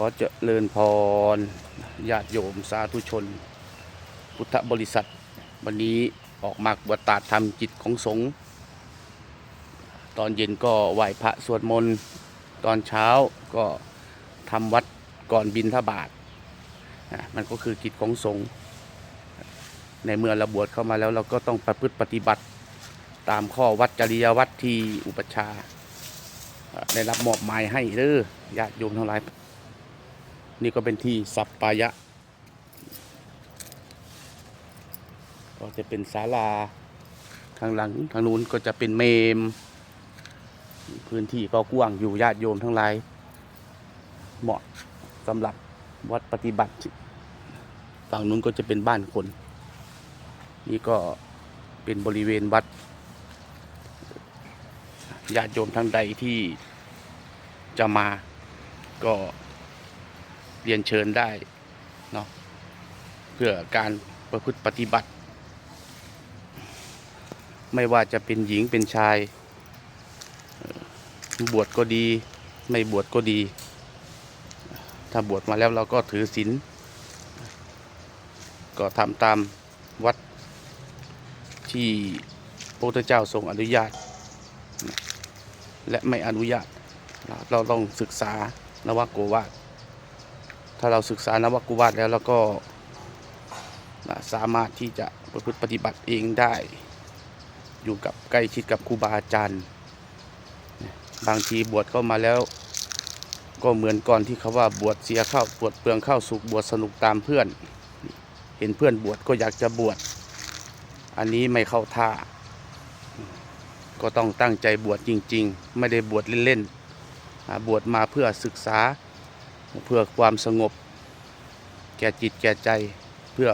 ขอเจริญพรญาติโยมสาธุชน พุทธบริษัท วันนี้ออกมาบวชตาดทำจิตของสงฆ์ตอนเย็นก็ไหว้พระสวดมนต์ ตอนเช้าก็ทำวัดก่อนบินทบาทอะมันก็คือกิจของสงฆ์ในเมื่อเราบวชเข้ามาแล้วเราก็ต้องประพฤติปฏิบัติตามข้อวัดจริยวัดที่อุปชา ได้รับมอบหมายให้เด้อญาติโยมทั้งหลาย นี่ก็เป็นที่สัปปายะ ก็จะเป็นศาลา ทางหลังทางนู้นก็จะเป็นเมม พื้นที่ก็กว้างอยู่ญาติโยมทั้งหลาย เหมาะสำหรับวัดปฏิบัติ ฝั่งนู้นก็จะเป็นบ้านคน นี่ก็เป็นบริเวณวัดญาติโยมทั้งใดที่จะมาก็ เรียนเชิญได้เนาะเพื่อการประพฤติปฏิบัติ ไม่ว่าจะเป็นหญิงเป็นชาย บวชก็ดีไม่บวชก็ดี ถ้าบวชมาแล้วเราก็ถือศีลก็ทำตามวัดที่พระพุทธเจ้าทรงอนุญาต และไม่อนุญาต เราต้องศึกษานวโกวาท ถ้าเราศึกษานวโกวาทแล้วเราก็สามารถที่จะประพฤติปฏิบัติเองได้ อยู่กับใกล้ชิดกับครูบาอาจารย์บางทีบวชเข้ามาแล้ว ก็เหมือนก่อนที่เขาว่าบวชเสียเข้าบวชเปลืองเข้าสุขบวชสนุกตามเพื่อน เห็นเพื่อนบวชก็อยากจะบวชอันนี้ไม่เข้าท่า ก็ต้องตั้งใจบวชจริง ๆ ไม่ได้บวชเล่นๆบวชมาเพื่อศึกษา เพื่อความสงบ แก่จิตแก่ใจเพื่อ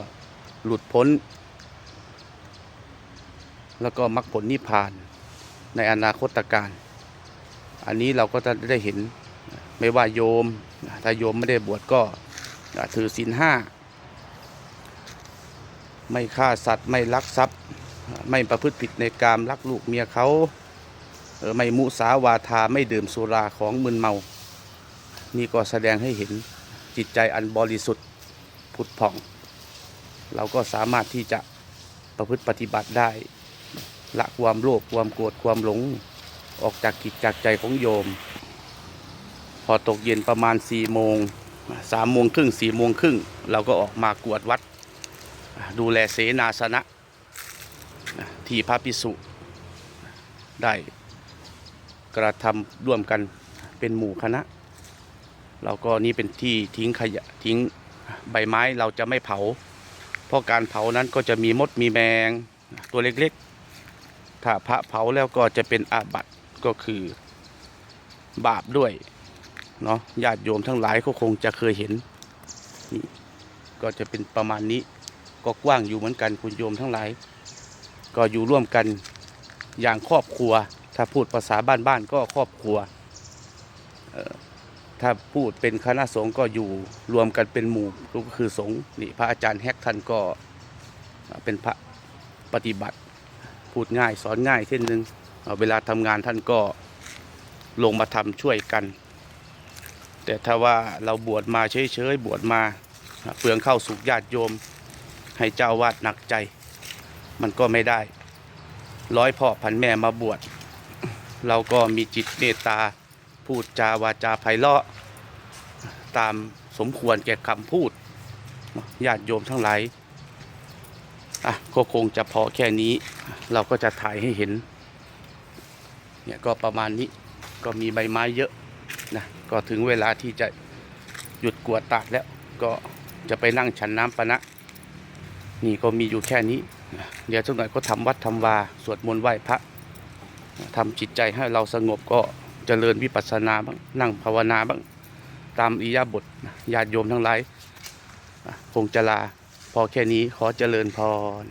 หลุดพ้น แล้วก็มรรคผลนิพพานในอนาคตการ อันนี้เราก็จะได้เห็นไม่ว่าโยม ถ้าโยมไม่ได้บวชก็ถือศีลห้า ไม่ฆ่าสัตว์ไม่ลักทรัพย์ ไม่ประพฤติผิดในกามรักลูกเมียเขา ไม่มุสาวาทาไม่ดื่มสุราของมึนเมา นี่ก็แสดงให้เห็นจิตใจอันบริสุทธิ์ผุดผ่อง เราก็สามารถที่จะประพฤติปฏิบัติได้ ละความโลภความโกรธความหลงออกจากกิจจากใจของโยม พอตกเย็นประมาณ4ี่โมงสามโมงครึ่งสี่โมงครึ่งเราก็ออกมากวดวัด ดูแลเสนาสนะ ที่พระพิสุได้กระทำร่วมกันเป็นหมู่คณะ เราก็นี่เป็นที่ทิ้งขยะทิ้งใบไม้เราจะไม่เผา เพราะการเผานั้นก็จะมีมดมีแมงตัวเล็กๆ ถ้าพระเผาแล้วก็จะเป็นอาบัติก็คือบาปด้วยเนาะญาติโยมทั้งหลายก็คงจะเคยเห็นนี่ก็จะเป็นประมาณนี้ก็กว้างอยู่เหมือนกันคุณโยมทั้งหลาย ก็อยู่ร่วมกันอย่างครอบครัว ถ้าพูดภาษาบ้านๆก็ครอบครัวเออ ถ้าพูดเป็นคณะสงฆ์ก็อยู่รวมกันเป็นหมู่ก็คือสงฆ์นี่พระอาจารย์แฮกท่านก็เป็นพระปฏิบัติ พูดง่ายสอนง่ายเช่นหนึ่งเเวลาทำงานท่านก็ลงมาทำช่วยกัน แต่ถ้าว่าเราบวชมาเฉยๆบวชมาเปลืองเข้าสุกญาติโยม ให้เจ้าวาดหนักใจ มันก็ไม่ได้ ร้อยพ่อพันแม่มาบวชเราก็มีจิตเมตตา พูดจาวาจาไพเราะ ตามสมควรแก่คำพูดญาติโยมทั้งหลายอะก็คงจะพอแค่นี้ เราก็จะถ่ายให้เห็น เนี่ยก็ประมาณนี้ก็มีใบไม้เยอะนะก็ถึงเวลาที่จะหยุดกวดตาดแล้ว ก็จะไปนั่งฉันน้ำปะนะ นี่ก็มีอยู่แค่นี้ เดี๋ยวสักหน่อยก็ทำวัดทำวา สวดมนต์ไหว้พระทำจิตใจให้เราสงบก็ เจริญวิปัสสนาบ้างนั่งภาวนาบ้างตามอิยาบทญาติโยมทั้งหลายคงจะลา พอแค่นี้ขอเจริญพร